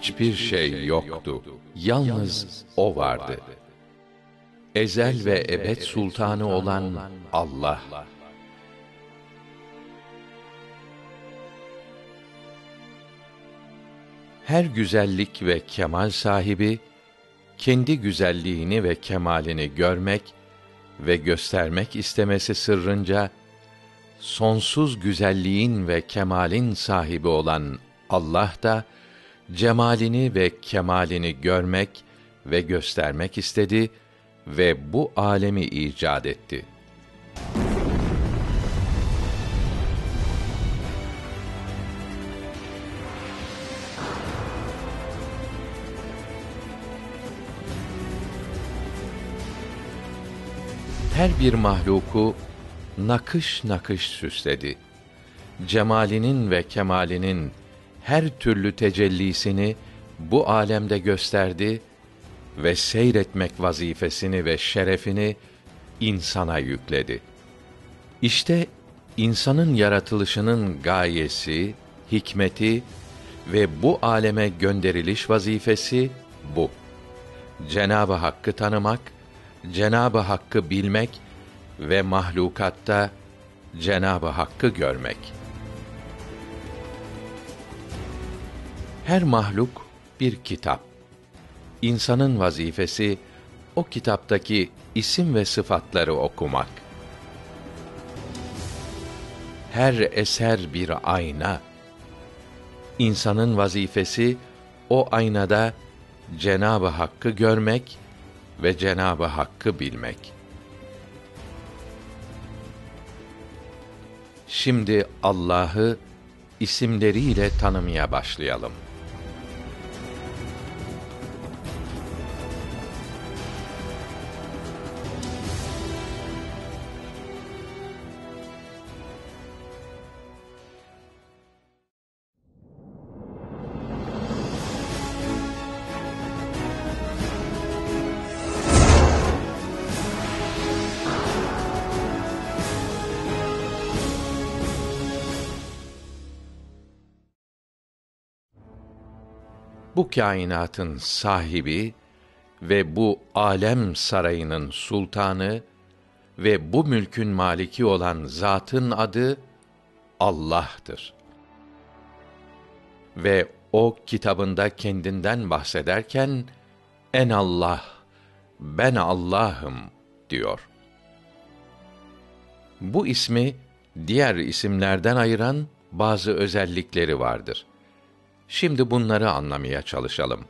hiçbir şey yoktu. Yalnız o vardı. Ezel ve ebed sultanı olan Allah. Her güzellik ve kemal sahibi kendi güzelliğini ve kemalini görmek ve göstermek istemesi sırrınca sonsuz güzelliğin ve kemalin sahibi olan Allah da cemalini ve kemalini görmek ve göstermek istedi ve bu alemi icat etti. Her bir mahluku nakış nakış süsledi. Cemalinin ve kemalinin her türlü tecellisini bu alemde gösterdi ve seyretmek vazifesini ve şerefini insana yükledi. İşte insanın yaratılışının gayesi, hikmeti ve bu aleme gönderiliş vazifesi bu. Cenabı Hakk'ı tanımak, Cenabı Hakk'ı bilmek ve mahlukatta Cenabı Hakk'ı görmek. Her mahluk bir kitap. İnsanın vazifesi o kitaptaki isim ve sıfatları okumak. Her eser bir ayna. İnsanın vazifesi o aynada Cenabı Hakk'ı görmek ve Cenabı Hakk'ı bilmek. Şimdi Allah'ı isimleriyle tanımaya başlayalım. Bu kainatın sahibi ve bu alem sarayının sultanı ve bu mülkün maliki olan zatın adı Allah'tır. Ve o kitabında kendinden bahsederken en Allah, ben Allah'ım diyor. Bu ismi diğer isimlerden ayıran bazı özellikleri vardır. Şimdi bunları anlamaya çalışalım.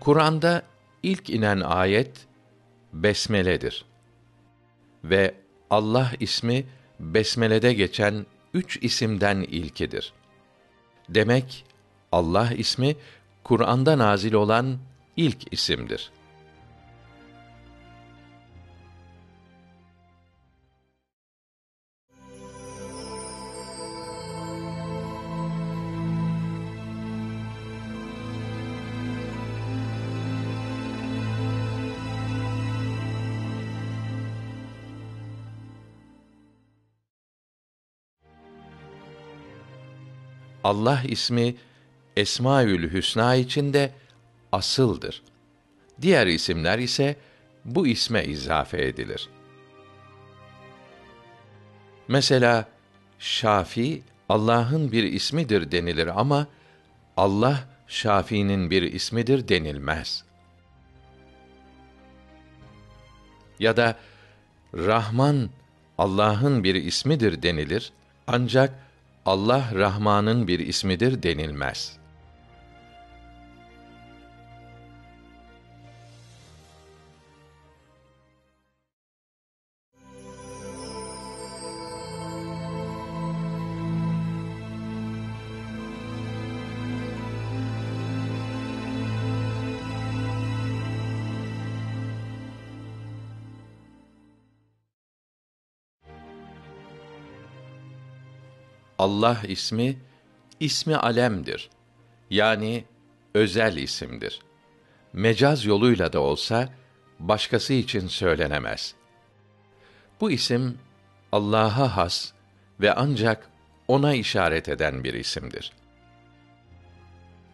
Kur'an'da ilk inen ayet besmeledir. Ve Allah ismi besmelede geçen üç isimden ilkidir. Demek Allah ismi Kur'an'da nazil olan ilk isimdir. Allah ismi Esmaül Hüsna içinde asıldır. Diğer isimler ise bu isme izafe edilir. Mesela Şafi Allah'ın bir ismidir denilir ama Allah Şafi'nin bir ismidir denilmez. Ya da Rahman Allah'ın bir ismidir denilir ancak Allah Rahman'ın bir ismidir denilmez. Allah ismi ismi alemdir. Yani özel isimdir. Mecaz yoluyla da olsa başkası için söylenemez. Bu isim Allah'a has ve ancak ona işaret eden bir isimdir.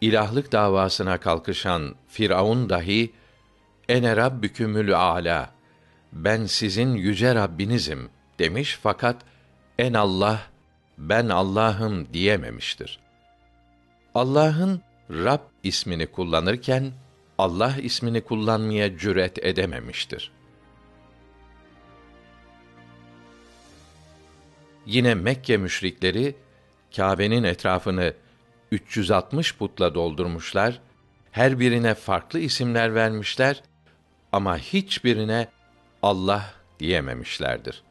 İlahlık davasına kalkışan Firavun dahi ene rabbükümül âlâ ben sizin yüce Rabbinizim demiş fakat en Allah ben Allah'ım diyememiştir. Allah'ın Rab ismini kullanırken Allah ismini kullanmaya cüret edememiştir. Yine Mekke müşrikleri Kâbe'nin etrafını 360 putla doldurmuşlar, her birine farklı isimler vermişler ama hiçbirine Allah diyememişlerdir.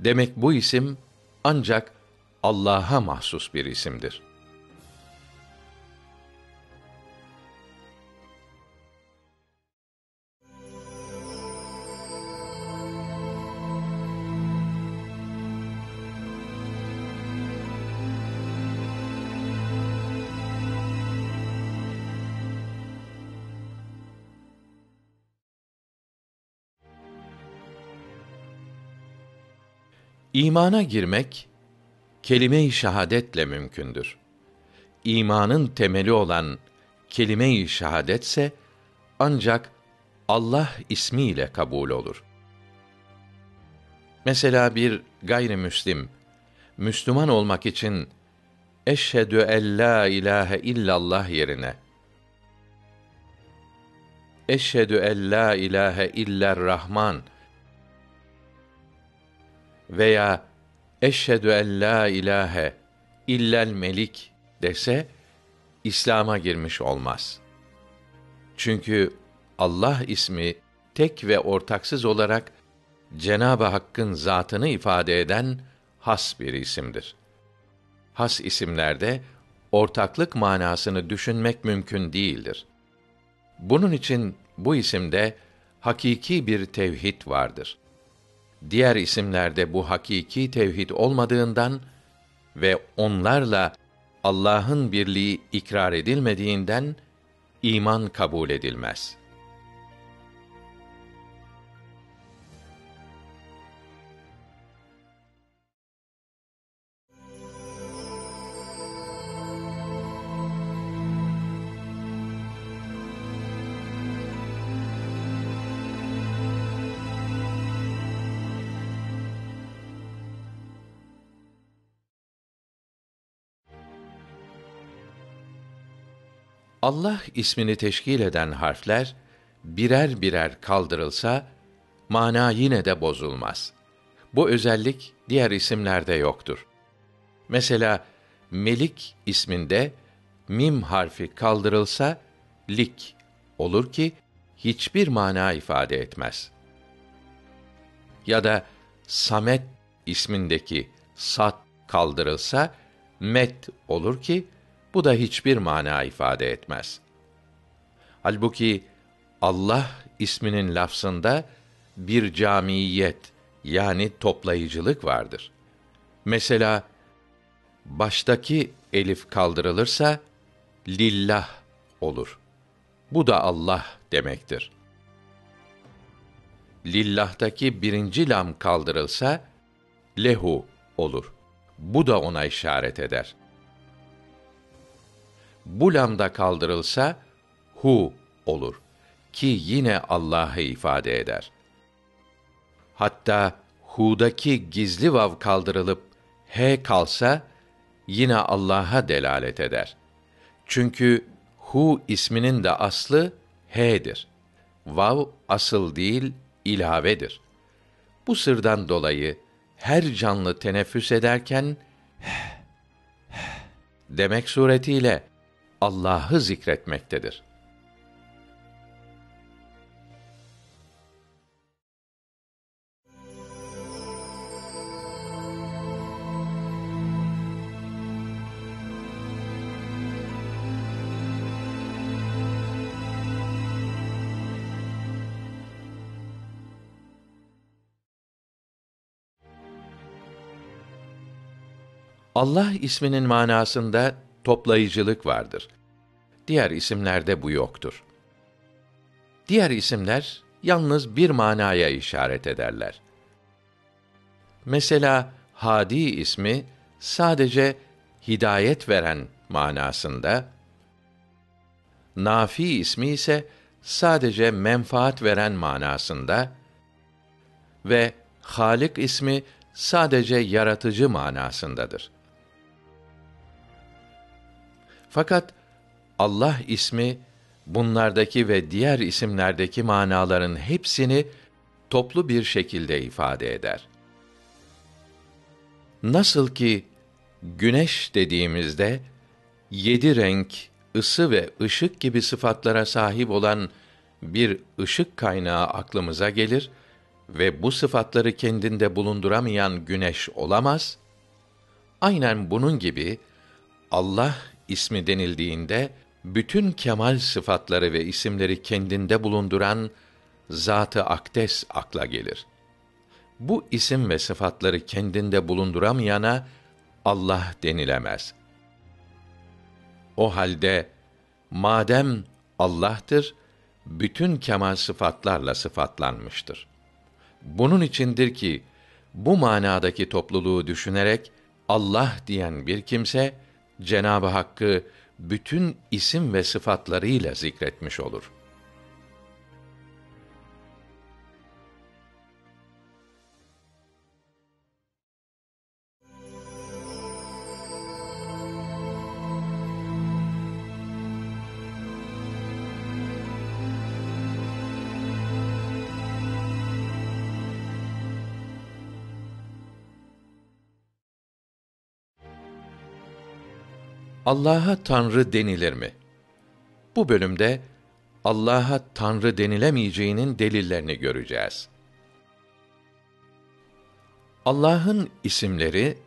Demek bu isim ancak Allah'a mahsus bir isimdir. İmana girmek kelime-i şehadetle mümkündür. İmanın temeli olan kelime-i şehadetse ancak Allah ismiyle kabul olur. Mesela bir gayrimüslim Müslüman olmak için eşhedü en la ilahe illallah yerine eşhedü en la ilahe iller rahman veya eşhedü en la ilahe illel melik dese İslam'a girmiş olmaz. Çünkü Allah ismi tek ve ortaksız olarak Cenab-ı Hakk'ın zatını ifade eden has bir isimdir. Has isimlerde ortaklık manasını düşünmek mümkün değildir. Bunun için bu isimde hakiki bir tevhid vardır diğer isimlerde bu hakiki tevhid olmadığından ve onlarla Allah'ın birliği ikrar edilmediğinden iman kabul edilmez.'' Allah ismini teşkil eden harfler birer birer kaldırılsa mana yine de bozulmaz. Bu özellik diğer isimlerde yoktur. Mesela Melik isminde mim harfi kaldırılsa lik olur ki hiçbir mana ifade etmez. Ya da Samet ismindeki sat kaldırılsa met olur ki bu da hiçbir mana ifade etmez. Halbuki Allah isminin lafzında bir camiyet yani toplayıcılık vardır. Mesela baştaki elif kaldırılırsa lillah olur. Bu da Allah demektir. Lillah'taki birinci lam kaldırılsa lehu olur. Bu da ona işaret eder bu lamda kaldırılsa hu olur ki yine Allah'ı ifade eder. Hatta hu'daki gizli vav kaldırılıp he kalsa yine Allah'a delalet eder. Çünkü hu isminin de aslı he'dir. Vav asıl değil ilavedir. Bu sırdan dolayı her canlı teneffüs ederken demek suretiyle Allah'ı zikretmektedir. Allah isminin manasında toplayıcılık vardır. Diğer isimlerde bu yoktur. Diğer isimler yalnız bir manaya işaret ederler. Mesela Hadi ismi sadece hidayet veren manasında, Nafi ismi ise sadece menfaat veren manasında ve Halik ismi sadece yaratıcı manasındadır. Fakat Allah ismi bunlardaki ve diğer isimlerdeki manaların hepsini toplu bir şekilde ifade eder. Nasıl ki güneş dediğimizde yedi renk, ısı ve ışık gibi sıfatlara sahip olan bir ışık kaynağı aklımıza gelir ve bu sıfatları kendinde bulunduramayan güneş olamaz. Aynen bunun gibi Allah ismi denildiğinde bütün kemal sıfatları ve isimleri kendinde bulunduran Zat-ı Akdes akla gelir. Bu isim ve sıfatları kendinde bulunduramayana Allah denilemez. O halde madem Allah'tır, bütün kemal sıfatlarla sıfatlanmıştır. Bunun içindir ki bu manadaki topluluğu düşünerek Allah diyen bir kimse Cenabı Hakk'ı bütün isim ve sıfatlarıyla zikretmiş olur. Allah'a Tanrı denilir mi? Bu bölümde Allah'a Tanrı denilemeyeceğinin delillerini göreceğiz. Allah'ın isimleri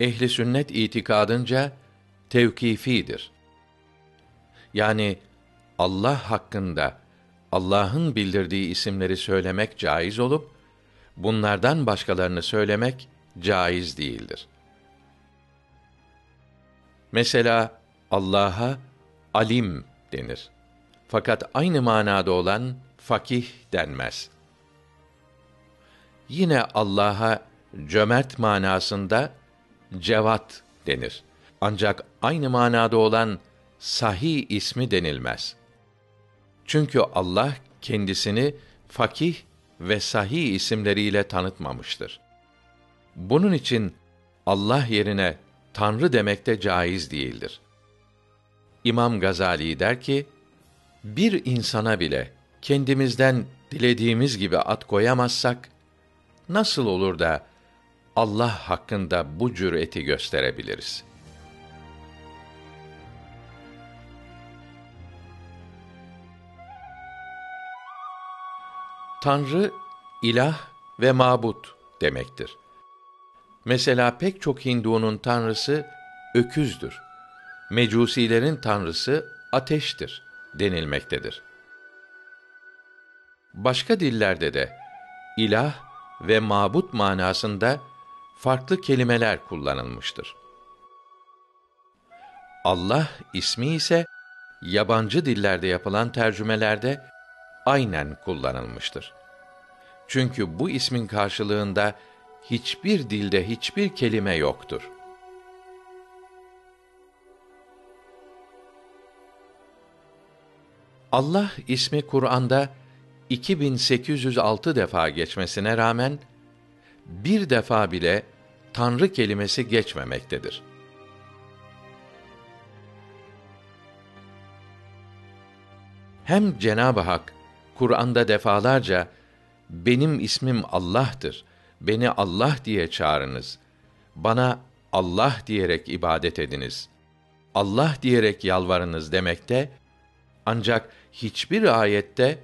ehli sünnet itikadınca tevkifidir. Yani Allah hakkında Allah'ın bildirdiği isimleri söylemek caiz olup bunlardan başkalarını söylemek caiz değildir. Mesela Allah'a alim denir. Fakat aynı manada olan fakih denmez. Yine Allah'a cömert manasında cevat denir. Ancak aynı manada olan sahi ismi denilmez. Çünkü Allah kendisini fakih ve sahi isimleriyle tanıtmamıştır. Bunun için Allah yerine Tanrı demek de caiz değildir. İmam Gazali der ki, bir insana bile kendimizden dilediğimiz gibi at koyamazsak, nasıl olur da Allah hakkında bu cüreti gösterebiliriz? Tanrı, ilah ve mabut demektir. Mesela pek çok Hindu'nun tanrısı öküzdür. Mecusilerin tanrısı ateştir denilmektedir. Başka dillerde de ilah ve mabut manasında farklı kelimeler kullanılmıştır. Allah ismi ise yabancı dillerde yapılan tercümelerde aynen kullanılmıştır. Çünkü bu ismin karşılığında hiçbir dilde hiçbir kelime yoktur. Allah ismi Kur'an'da 2806 defa geçmesine rağmen bir defa bile Tanrı kelimesi geçmemektedir. Hem Cenab-ı Hak Kur'an'da defalarca benim ismim Allah'tır beni Allah diye çağırınız. Bana Allah diyerek ibadet ediniz. Allah diyerek yalvarınız demekte ancak hiçbir ayette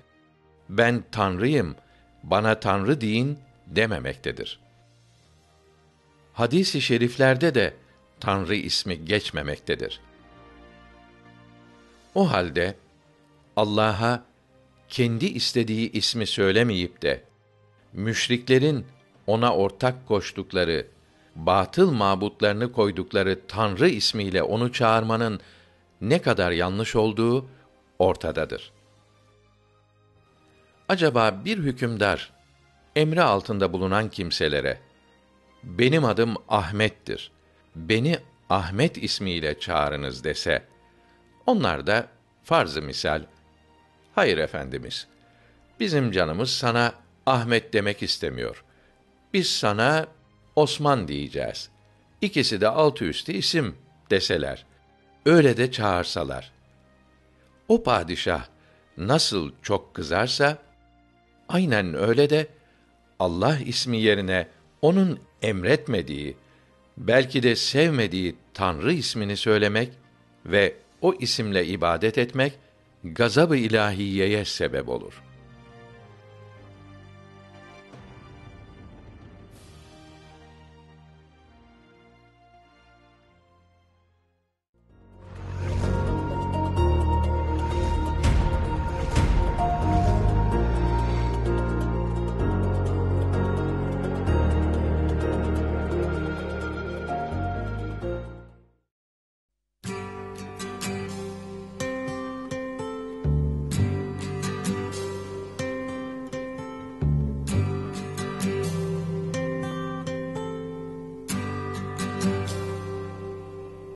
ben Tanrıyım, bana Tanrı deyin dememektedir. Hadis-i şeriflerde de Tanrı ismi geçmemektedir. O halde Allah'a kendi istediği ismi söylemeyip de müşriklerin ona ortak koştukları batıl mabutlarını koydukları Tanrı ismiyle onu çağırmanın ne kadar yanlış olduğu ortadadır. Acaba bir hükümdar emri altında bulunan kimselere benim adım Ahmet'tir. Beni Ahmet ismiyle çağırınız dese onlar da farzı misal hayır efendimiz bizim canımız sana Ahmet demek istemiyor. Biz sana Osman diyeceğiz. İkisi de altı üstü isim deseler. Öyle de çağırsalar. O padişah nasıl çok kızarsa aynen öyle de Allah ismi yerine onun emretmediği, belki de sevmediği Tanrı ismini söylemek ve o isimle ibadet etmek gazab-ı ilahiyeye sebep olur.''